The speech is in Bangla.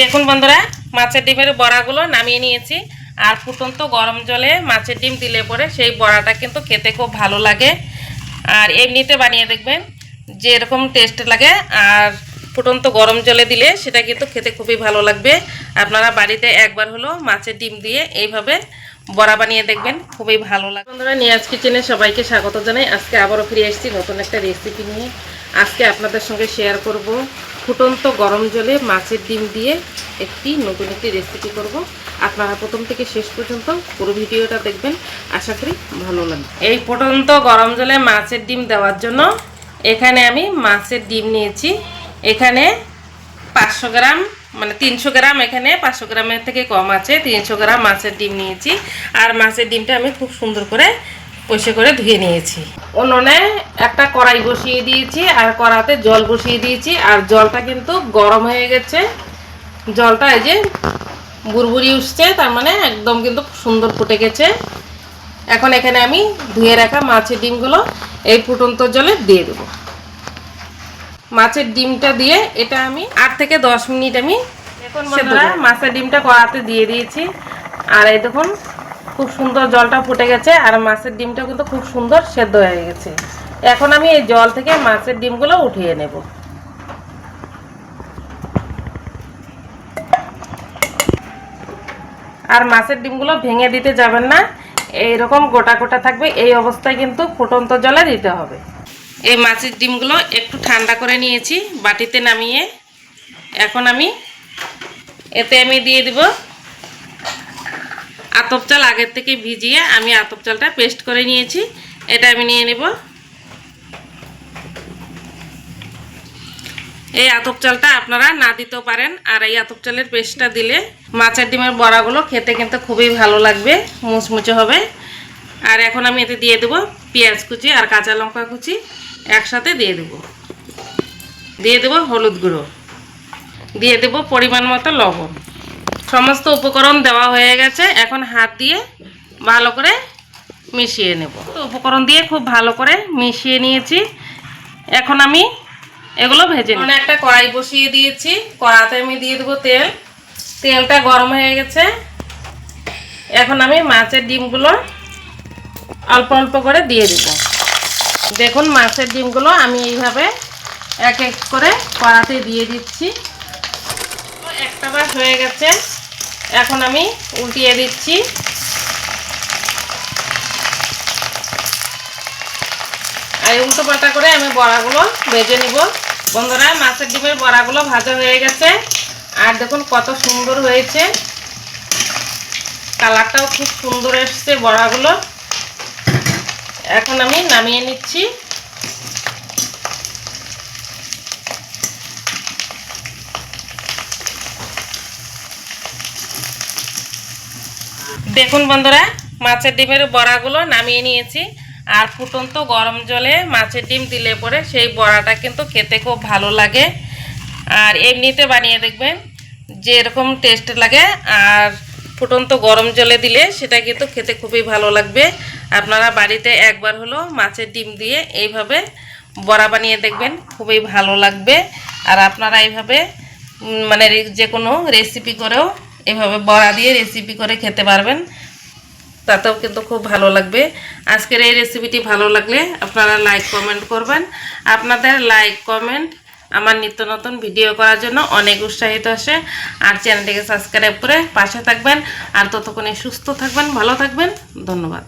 দেখুন বন্ধুরা, মাছের ডিমের বড়াগুলো নামিয়ে নিয়েছি। আর ফুটন্ত গরম জলে মাছের ডিম দিলে পরে সেই বড়াটা কিন্তু খেতে খুব ভালো লাগে। আর এমনিতে বানিয়ে দেখবেন যে এরকম টেস্ট লাগে, আর ফুটন্ত গরম জলে দিলে সেটা কিন্তু খেতে খুবই ভালো লাগবে। আপনারা বাড়িতে একবার হলো মাছের ডিম দিয়ে এইভাবে বড়া বানিয়ে দেখবেন, খুবই ভালো লাগে। বন্ধুরা, নিয়াজ কিচেনে সবাইকে স্বাগত জানাই। আজকে আবারও ফিরে এসেছি নতুন একটা রেসিপি নিয়ে। আজকে আপনাদের সঙ্গে শেয়ার করব ফুটন্ত গরম জলে মাছের ডিম দিয়ে একটি নতুন একটি রেসিপি করব। আপনারা প্রথম থেকে শেষ পর্যন্ত পুরো ভিডিওটা দেখবেন। আশা করি ভালো লাগবে। এই ফুটন্ত গরম জলে মাছের ডিম দেওয়ার জন্য এখানে আমি মাছের ডিম নিয়েছি। এখানে পাঁচশো গ্রাম মানে তিনশো গ্রাম এখানে, পাঁচশো গ্রামের থেকে কম আছে, তিনশো গ্রাম মাছের ডিম নিয়েছি। আর মাছের ডিমটা আমি খুব সুন্দর করে পয়সা করে ধুয়ে নিয়েছি। উনুনে একটা কড়াই বসিয়ে দিয়েছি আর কড়াতে জল বসিয়ে দিয়েছি। আর জলটা কিন্তু গরম হয়ে গেছে। জলটা এই যে বুড়বুড়ি উঠছে তার মানে একদম কিন্তু সুন্দর ফুটে গেছে। এখন এখানে আমি ধুয়ে রাখা মাছের ডিমগুলো এই ফুটন্ত জলে দিয়ে দেবো। মাছের ডিমটা দিয়ে এটা আমি আট থেকে দশ মিনিট আমি এখন বন্ধুরা মাছের ডিমটা কড়াতে দিয়ে দিয়েছি। আর এই দেখুন খুব সুন্দর জলটা ফুটে গেছে আর মাছের ডিমটা কিন্তু খুব সুন্দর সেদ্ধ হয়ে গেছে। এখন আমি এই জল থেকে মাছের ডিমগুলো উঠিয়ে নেব। আর মাছের ডিমগুলো ভেঙে দিতে যাবেন না, এইরকম গোটা গোটা থাকবে, এই অবস্থায় কিন্তু ফুটন্ত জলে দিতে হবে। এই মাছের ডিমগুলো একটু ঠান্ডা করে নিয়েছি, বাটিতে নামিয়ে। এখন আমি এতে আমি দিয়ে দিব আতপ চাল আগের থেকে ভিজিয়ে আমি আতপ চালটা পেস্ট করে নিয়েছি। এটা আমি নিয়ে নেব। এই আতপ চালটা আপনারা না দিতেও পারেন, আর এই আতপ চালের পেস্টটা দিলে মাছের ডিমের বড়াগুলো খেতে কিন্তু খুবই ভালো লাগবে, মুচমুচে হবে। আর এখন আমি এতে দিয়ে দেবো পেঁয়াজ কুচি আর কাঁচা লঙ্কা কুচি, একসাথে দিয়ে দেবো। দিয়ে দেবো হলুদ গুঁড়ো। দিয়ে দেবো পরিমাণ মতো লবণ। সমস্ত উপকরণ দেওয়া হয়ে গেছে। এখন হাত দিয়ে ভালো করে মিশিয়ে নেব। উপকরণ দিয়ে খুব ভালো করে মিশিয়ে নিয়েছি। এখন আমি এগুলো ভেজে নিই একটা কড়াই বসিয়ে দিয়েছি। কড়াতে আমি দিয়ে দেবো তেল। তেলটা গরম হয়ে গেছে। এখন আমি মাছের ডিমগুলো অল্প অল্প করে দিয়ে দেব। দেখুন মাছের ডিমগুলো আমি এইভাবে এক এক করে কড়াতে দিয়ে দিচ্ছি। একটা বার হয়ে গেছে। এখন আমি উল্টিয়ে দিচ্ছি। আর উল্টো পাল্টা করে আমি বড়াগুলো ভেজে নিব। বন্ধুরা, মাছের ডিমের বড়াগুলো ভাজা হয়ে গেছে। আর দেখুন কত সুন্দর হয়েছে। কালারটাও খুব সুন্দর এসছে বড়াগুলো। এখন আমি নামিয়ে নিচ্ছি। দেখুন বন্ধুরা, মাছের ডিমের বড়াগুলো নামিয়ে নিয়েছি। আর ফুটন্ত গরম জলে মাছের ডিম দিলে পরে সেই বড়াটা কিন্তু খেতে খুব ভালো লাগে। আর এমনিতে বানিয়ে দেখবেন যে এরকম টেস্ট লাগে, আর ফুটন্ত গরম জলে দিলে সেটা কিন্তু খেতে খুবই ভালো লাগবে। আপনারা বাড়িতে একবার হলো মাছের ডিম দিয়ে এইভাবে বড়া বানিয়ে দেখবেন, খুবই ভালো লাগবে। আর আপনারা এইভাবে মানে যে কোনো রেসিপি করেও এভাবে বড়া দিয়ে রেসিপি করে খেতে পারবেন। তাতেও কিন্তু খুব ভালো লাগবে। আজকের এই রেসিপিটি ভালো লাগলে আপনারা লাইক কমেন্ট করবেন। আপনাদের লাইক কমেন্ট আমার নিত্য নতুন ভিডিও করার জন্য অনেক উৎসাহিত আসে। আর চ্যানেলটিকে সাবস্ক্রাইব করে পাশে থাকবেন। আর ততক্ষণে সুস্থ থাকবেন, ভালো থাকবেন। ধন্যবাদ।